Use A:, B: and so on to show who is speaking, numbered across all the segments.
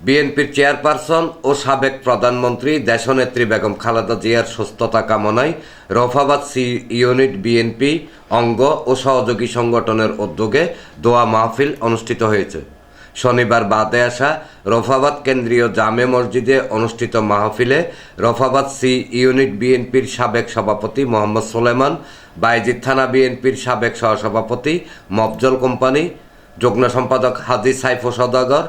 A: বিএনপির চেয়ারপারসন ও সাবেক প্রধানমন্ত্রী দেশনেত্রী বেগম খালেদা জিয়ার সুস্থতা কামনায় রফাবাদ সি ইউনিট বিএনপি অঙ্গ ও সহযোগী সংগঠনের উদ্যোগে দোয়া মাহফিল অনুষ্ঠিত হয়েছে। শনিবার বাদে আসা রফাবাদ কেন্দ্রীয় জামে মসজিদে অনুষ্ঠিত মাহফিলে রফাবাদ সি ইউনিট বিএনপির সাবেক সভাপতি মোহাম্মদ সোলেমান বাইজিদ থানা বিএনপির সাবেক সহসভাপতি মফজল কোম্পানি, যুগ্ম সম্পাদক হাজি সাইফো সদাগর,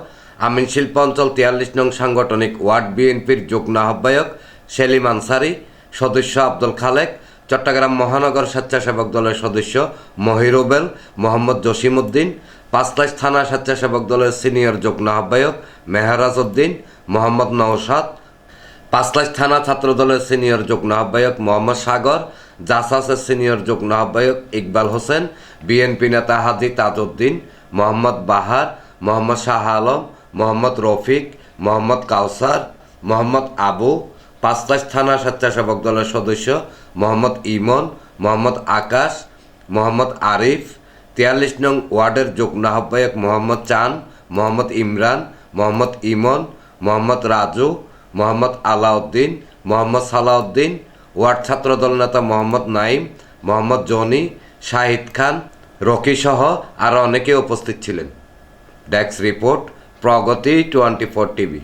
A: আমিন শিল্প অঞ্চল তিয়াল্লিশ নং সাংগঠনিক ওয়ার্ড বিএনপির যুগ্ম আহ্বায়ক সেলিম আনসারি, সদস্য আব্দুল খালেক, চট্টগ্রাম মহানগর স্বেচ্ছাসেবক দলের সদস্য মহিরুবেল মোহাম্মদ জসিমউদ্দিন পাঁচলাইশ থানা স্বেচ্ছাসেবক দলের সিনিয়র যুগ্ম আহ্বায়ক মেহরাজ উদ্দিন, মোহাম্মদ নওশাদ, পাঁচলাইশ থানা ছাত্র দলের সিনিয়র যুগ্ম আহ্বায়ক মোহাম্মদ সাগর, জাসাসের সিনিয়র যুগ্ম আহ্বায়ক ইকবাল হোসেন, বিএনপি নেতা হাজি তাজউদ্দিন, মোহাম্মদ বাহার, মোহাম্মদ শাহ আলম, মোহাম্মদ রফিক, মোহাম্মদ কাউসার, মোহাম্মদ আবু, পাঁচলাইশ থানা স্বেচ্ছাসেবক দলের সদস্য মোহাম্মদ ইমন, মোহাম্মদ আকাশ, মোহাম্মদ আরিফ তিয়াল্লিশ নং ওয়ার্ডের যুগ্ম আহ্বায়ক মোহাম্মদ চান, মোহাম্মদ ইমরান, মোহাম্মদ ইমন, মোহাম্মদ রাজু, মোহাম্মদ আলাউদ্দিন, মোহাম্মদ সালাউদ্দিন, ওয়ার্ড ছাত্রদল নেতা মোহাম্মদ নাইম মোহাম্মদ জনি, শাহিদ খান, রকি সহ আরও অনেকে উপস্থিত ছিলেন। Desk report, Pragati twenty four TV.